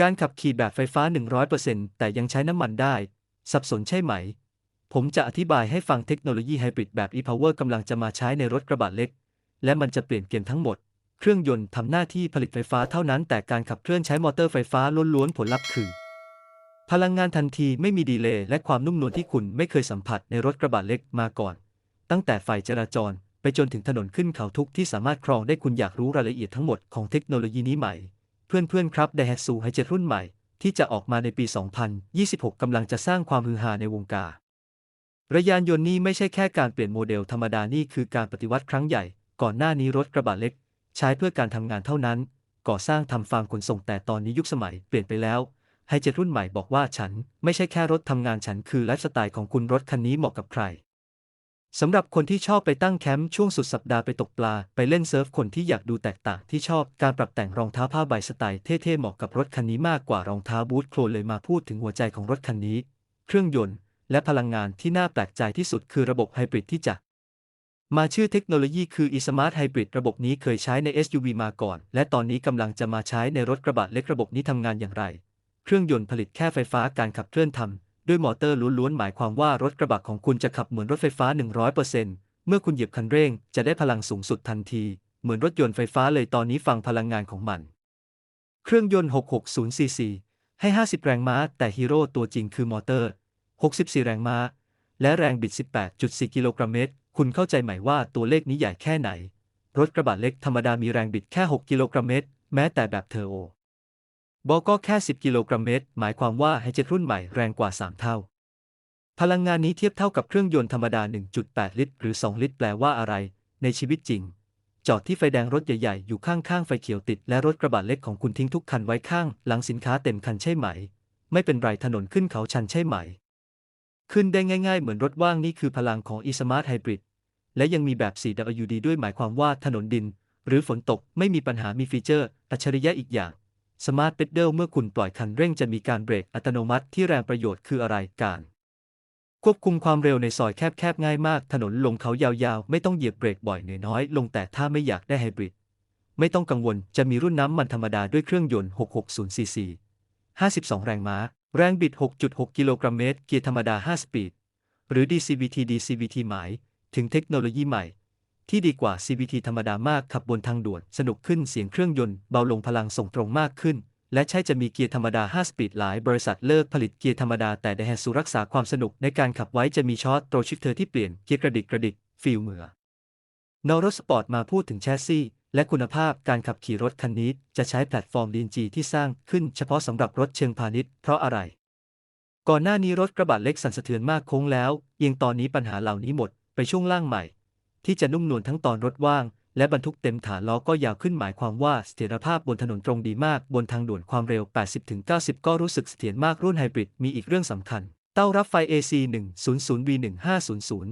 การขับขี่แบบไฟฟ้า 100%แต่ยังใช้น้ำมันได้ สับสนใช่ไหม ผมจะอธิบายให้ฟังเทคโนโลยีไฮบริดแบบ e-power กำลังจะมาใช้ในรถกระบะเล็ก และมันจะเปลี่ยนเกมทั้งหมด เครื่องยนต์ทำหน้าที่ผลิตไฟฟ้าเท่านั้น แต่การขับเคลื่อนใช้มอเตอร์ไฟฟ้าล้วนๆผลลัพธ์คือ พลังงานทันทีไม่มีดีเลย์และความนุ่มนวลที่คุณไม่เคยสัมผัสในรถกระบะเล็กมาก่อน ตั้งแต่ไฟจราจร ไปจนถึงถนนขึ้นเขาทุกที่สามารถครองได้คุณอยากรู้รายละเอียดทั้งหมดของเทคโนโลยีนี้ไหม เพื่อนๆครับ d a i h a t s u h 7รุ่นใหม่ ที่จะออกมาในปี 2026 กำลังจะสร้างความฮือฮาในวงการรถยานยนต์นี้ไม่ใช่แค่การเปลี่ยนโมเดลธรรมดานี่คือการปฏิวัติครั้งใหญ่ ก่อนหน้านี้รถกระบะเล็ก ใช้เพื่อการทำงานเท่านั้น ก่อสร้างทำฟาร์มขนส่งแต่ตอนนี้ยุคสมัยเปลี่ยนไปแล้วไฮเจ็ตรุ่นใหม่บอกว่าฉันไม่ใช่แค่รถทำงานฉันคือไลฟ์สไตล์ของคุณรถคันนี้เหมาะกับใคร สำหรับคนที่ชอบไปตั้งแคมป์ช่วงสุดสัปดาห์ไปตกปลา ไปเล่นเซิร์ฟคนที่อยากดูแตกต่างที่ชอบการปรับแต่งรองเท้าผ้าใบสไตล์เท่ๆเหมาะกับรถคันนี้มากกว่ารองเท้าบูทโคลนเลยมาพูดถึงหัวใจของรถคันนี้ เครื่องยนต์ และพลังงานที่น่าแปลกใจที่สุดคือระบบไฮบริดที่จะ มาชื่อเทคโนโลยีคือ eSmart Hybrid ระบบนี้เคยใช้ใน SUV มาก่อน และตอนนี้กำลังจะมาใช้ในรถกระบะเล็กระบบนี้ทำงานอย่างไร เครื่องยนต์ผลิตแค่ไฟฟ้าการขับเคลื่อนทำ ด้วยมอเตอร์ล้วนๆหมายความว่ารถกระบะของคุณจะขับเหมือนรถไฟฟ้า 100%เมื่อคุณเหยียบคันเร่งจะได้พลังสูงสุดทันที เหมือนรถยนต์ไฟฟ้าเลยตอนนี้ฟังพลังงานของมัน เครื่องยนต์ 660cc ให้ 50 แรงม้า แต่ฮีโร่ตัวจริงคือมอเตอร์ 64 แรงม้า และแรงบิด 18.4 กิโลกรัมเมตร คุณเข้าใจไหมว่าตัวเลขนี้ใหญ่แค่ไหน รถกระบะเล็กธรรมดามีแรงบิดแค่ 6 กิโลกรัมเมตร แม้แต่แบบเทอร์โอ บอกก็แค่ 10 กิโลกรัมเมตร หมายความว่าไฮเจ็ตรุ่นใหม่แรงกว่า 3 เท่า พลังงานนี้เทียบเท่ากับเครื่องยนต์ธรรมดา 1.8 ลิตร หรือ 2 ลิตร แปลว่าอะไร ในชีวิตจริง จอดที่ไฟแดงรถใหญ่ๆ อยู่ข้างๆ ไฟเขียวติด และรถกระบะเล็กของคุณทิ้งทุกคันไว้ข้าง หลังสินค้าเต็มคันใช่ไหม ไม่เป็นไรถนนขึ้นเขาชันใช่ไหม ขึ้นได้ง่าย ๆ เหมือนรถว่างนี่คือพลังของ eSmart Hybrid และยังมีแบบ 4WD ด้วยหมายความว่าถนนดิน หรือฝนตกไม่มีปัญหามีฟีเจอร์ อัจฉริยะอีกอย่าง Smart Pedal เมื่อคุณปล่อยคันเร่งจะมีการเบรกอัตโนมัติที่แรงประโยชน์คืออะไรการ ควบคุมความเร็วในซอยแคบๆง่ายมาก ถนนลงเขายาวๆ ไม่ต้องเหยียบเบรกบ่อยหน่อยน้อยลงแต่ถ้าไม่อยากได้ไฮบริด ไม่ต้องกังวลจะมีรุ่นน้ำมันธรรมดาด้วยเครื่องยนต์ 660cc 52 แรงม้า แรงบิด 6.6 กิโลกรัมเมตร เกียร์ธรรมดา 5 สปีด หรือ DCVT DCVT หมาย ถึงเทคโนโลยีใหม่ ที่ดีกว่า CVT ธรรมดามากขับบนทางด่วนสนุกขึ้นเสียงเครื่องยนต์เบาลงพลังส่งตรงมากขึ้น และใช่จะมีเกียร์ธรรมดา 5 สปีดหลายบริษัทเลิกผลิตเกียร์ธรรมดาแต่ไดแฮซูรักษาความสนุกในการขับไว้จะมีช็อตโตรชิฟเทอร์ที่เปลี่ยนเกียร์กระดิกกระดิกฟีลเหมือนอรสปอร์ตมาพูดถึงแชสซีและคุณภาพการขับขี่รถคันนี้จะใช้แพลตฟอร์ม DNG ที่สร้างขึ้นเฉพาะสำหรับรถเชิงพาณิชย์เพราะอะไร ก่อนหน้านี้รถกระบะเล็กสั่นสะเทือนมากโค้งแล้วเอียงตอนนี้ปัญหาเหล่านี้หมดไปช่วงล่างใหม่ ที่จะนุ่มนวลทั้งตอนรถว่าง และบรรทุกเต็มฐานล้อก็ยาวขึ้นหมายความว่าเสถียรภาพบนถนนตรงดีมาก บนทางด่วนความเร็ว 80-90 ก็รู้สึกเสถียรมากรุ่นไฮบริดมีอีกเรื่องสำคัญ เต้ารับไฟ AC 100V1500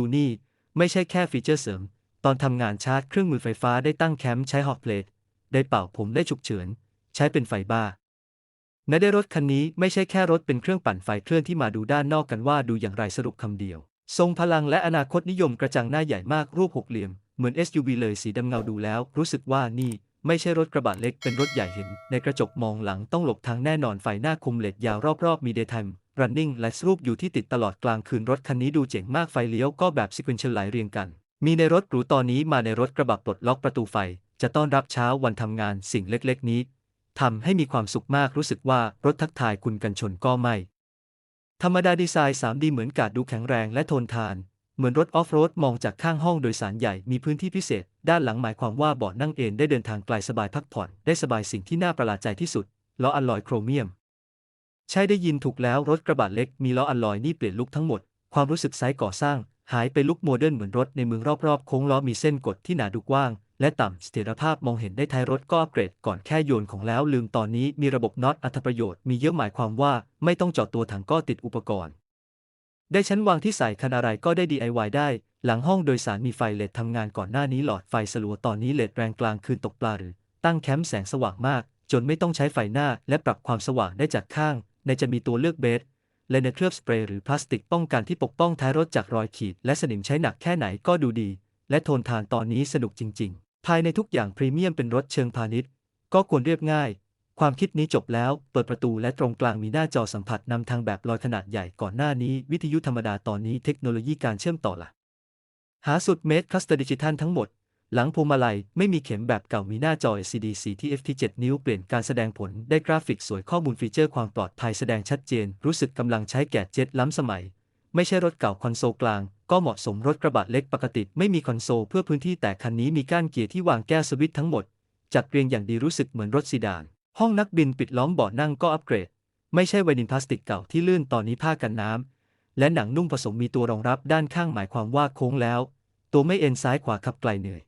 W นี่ไม่ใช่แค่ฟีเจอร์เสริม ตอนทำงานชาร์จเครื่องมือไฟฟ้าได้ตั้งแคมป์ใช้ฮอตเพลทได้เป่าผมได้ฉุกเฉิน ใช้เป็นไฟบ้าในได้รถคันนี้ไม่ใช่แค่รถเป็นเครื่องปั่นไฟเคลื่อนที่มาดูด้านนอกกันว่าดูอย่างไรสรุปคำเดียว ทรงพลังและอนาคตนิยมกระจังหน้าใหญ่มากรูปหกเหลี่ยม เหมือน SUV เลยสีดำเงาดูแล้ว รู้สึกว่านี่ไม่ใช่รถกระบะเล็กเป็นรถใหญ่เห็น ในกระจกมองหลังต้องหลบทางแน่นอนไฟหน้าคุมเลดยาวรอบๆมี daytime running และรูปอยู่ที่ติดตลอดกลางคืนรถคันนี้ดูเจ๋งมากไฟเลี้ยวก็แบบ sequential ไหลเรียงกัน มีในรถหรูตอนนี้มาในรถกระบะปลดล็อกประตูไฟ จะต้อนรับเช้าวันทำงานสิ่งเล็กๆ นี้ทำให้มีความสุขมากรู้สึกว่ารถทักทายคุณกันชนก็ไม่ ธรรมดาดีไซน์ 3D เหมือนกาดดูแข็งแรงและทนทาน เหมือนรถออฟโรดมองจากข้างห้องโดยสารใหญ่มีพื้นที่พิเศษ ด้านหลังหมายความว่าเบาะนั่งเอนได้เดินทางไกลสบายพักผ่อน ได้สบายสิ่งที่น่าประหลาดใจที่สุดล้ออัลลอยโครเมียม ใช่ได้ยินถูกแล้วรถกระบะเล็กมีล้ออัลลอยนี่เปลี่ยนลุคทั้งหมด ความรู้สึกไซส์ก่อสร้าง หายไปลุคโมเดิร์นเหมือนรถในเมืองรอบๆโค้งล้อมีเส้นกดที่หนาดูกว้าง และต่ำเสถียรภาพมองเห็นได้ท้ายรถก็อัปเกรดก่อนแค่โยนของแล้วลืมตอนนี้มีระบบน็อตอัตประโยชน์มีเยอะหมายความว่าไม่ต้องจาะตัวถังก็ติดอุปกรณ์ ได้ชั้นวางที่ใส่คันอะไรก็ได้ DIY ได้ หลังห้องโดยสารมีไฟเลดทำงานก่อนหน้านี้หลอดไฟสลัวตอนนี้เลดแรงกลางคืนตกปลาหรือ ตั้งแคมป์แสงสว่างมาก จนไม่ต้องใช้ไฟหน้าและปรับความสว่างได้จากข้าง ในจะมีตัวเลือกเบสและในเคลือบสเปรย์หรือพลาสติกป้องกันที่ปกป้องท้ายรถจากรอยขีด และสนิมใช้หนักแค่ไหนก็ดูดี และโทนทานตอนนี้สนุกจริง ๆ ภายในทุกอย่างพรีเมียมเป็นรถเชิงพาณิชย์ ก็ควรเรียบง่าย ความคิดนี้จบแล้ว เปิดประตูและตรงกลางมีหน้าจอสัมผัสนำทางแบบลอยขนาดใหญ่ก่อนหน้านี้ วิทยุธรรมดาตอนนี้เทคโนโลยีการเชื่อมต่อละหาสุดเมตรคัสเตอร์ดิจิทัลทั้งหมด หลังพวงมาลัยไม่มีเข็มแบบเก่ามีหน้าจอ LCD สีที่7นิ้วเปลี่ยนการแสดงผลได้กราฟิกสวยข้อมูลฟีเจอร์ความปลอดภัยแสดงชัดเจน รู้สึกกำลังใช้แกดเจ็ตล้ำสมัย ไม่ใช่รถเก่าคอนโซลกลาง ก็เหมาะสมรถกระบะเล็กปกติไม่มีคอนโซลเพื่อพื้นที่แต่คันนี้มีก้านเกียร์ที่วางแก้วสวิตช์ทั้งหมด จัดเรียงอย่างดีรู้สึกเหมือนรถซีดาน ห้องนักบินปิดล้อมเบาะนั่งก็อัปเกรด ไม่ใช่ไวนิลพลาสติกเก่าที่ลื่นตอนนี้ผ้ากันน้ำและหนังนุ่มผสมมีตัวรองรับด้านข้างหมายความว่าโค้งแล้ว ตัวไม่เอ็นซ้ายขวาขับไกลเหนื่อย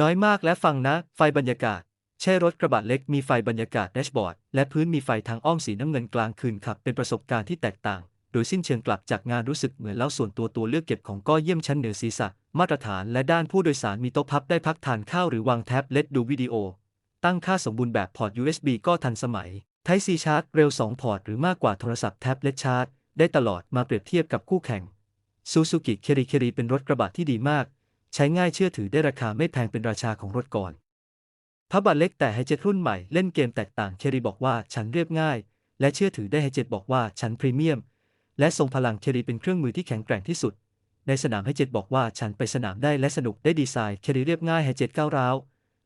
น้อยมากและฟังนะ ไฟบรรยากาศใช่รถกระบะเล็กมีไฟบรรยากาศแดชบอร์ดและพื้นมีไฟทางอ้อมสีน้ำเงินกลางคืนขับเป็นประสบการณ์ที่แตกต่าง โดยสิ้นเชิงกลับจากงานรู้สึกเหมือนแล้วส่วนตัวตัวเลือกเก็บของก็เยี่ยมชั้นเหนือศีรษะ มาตรฐานและด้านผู้โดยสารมีโต๊ะพับได้พักทานข้าวหรือวางแท็บเล็ตดูวิดีโอ ตั้งค่าสมบูรณ์แบบพอร์ต USB ก็ทันสมัย Type C ชาร์จเร็ว 2 พอร์ต หรือมากกว่าโทรศัพท์แท็บเล็ตชาร์จได้ตลอดมาเปรียบเทียบกับคู่แข่ง Suzuki Keri Keri เป็นรถกระบะที่ดีมาก ใช้ง่ายเชื่อถือได้ราคาไม่แพงเป็นราชาของรถก่อนพับบัตเล็กแต่ไฮเจ็ตรุ่นใหม่เล่นเกมแตกต่างเครีบอกว่าฉันเรียบง่าย และเชื่อถือได้ไฮเจ็ตบอกว่าฉันพรีเมียม และทรงพลังเครีเป็นเครื่องมือที่แข็งแกร่งที่สุด ในสนามไฮเจ็ตบอกว่าฉันไปสนามได้และสนุกได้ดีไซน์เครีเรียบง่ายไฮเจ็ตก้าวร้าว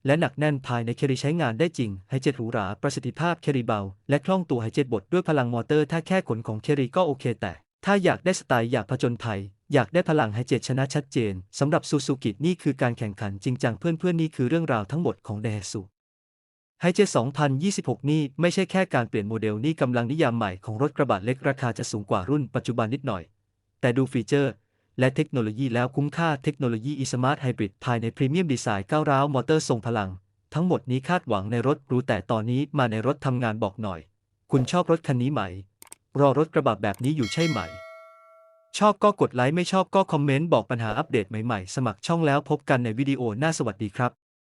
และหนักแน่นภายในเครีใช้งานได้จริงไฮเจ็ตหรูหราประสิทธิภาพเครีเบา และคล่องตัวไฮเจ็ตบดด้วยพลังมอเตอร์ถ้าแค่ขนของเครีก็โอเค แต่ ถ้าอยากได้สไตล์อยากผจญภัย อยากได้พลังไฮเจ็ตชนะชัดเจนสำหรับซูซูกินี่คือการแข่งขันจริงจังเพื่อนๆนี่คือเรื่องราวทั้งหมดของเดฮซู ไฮเจ2026 นี่ไม่ใช่แค่การเปลี่ยนโมเดลนี่กำลังนิยามใหม่ของรถกระบะเล็กราคาจะสูงกว่ารุ่นปัจจุบันนิดหน่อย แต่ดูฟีเจอร์ และเทคโนโลยีแล้วคุ้มค่าเทคโนโลยี e-smart hybrid ภายในพรีเมียมดีไซน์ก้าวร้าวมอเตอร์ทรงพลัง ทั้งหมดนี้คาดหวังในรถรู้แต่ตอนนี้มาในรถทำงานบอกหน่อย คุณชอบรถคันนี้ไหม รอรถกระบะแบบนี้อยู่ใช่ไหม ชอบก็กดไลค์ไม่ชอบก็คอมเมนต์บอกปัญหาอัปเดตใหม่ๆ สมัครช่องแล้วพบกันในวิดีโอหน้าสวัสดีครับ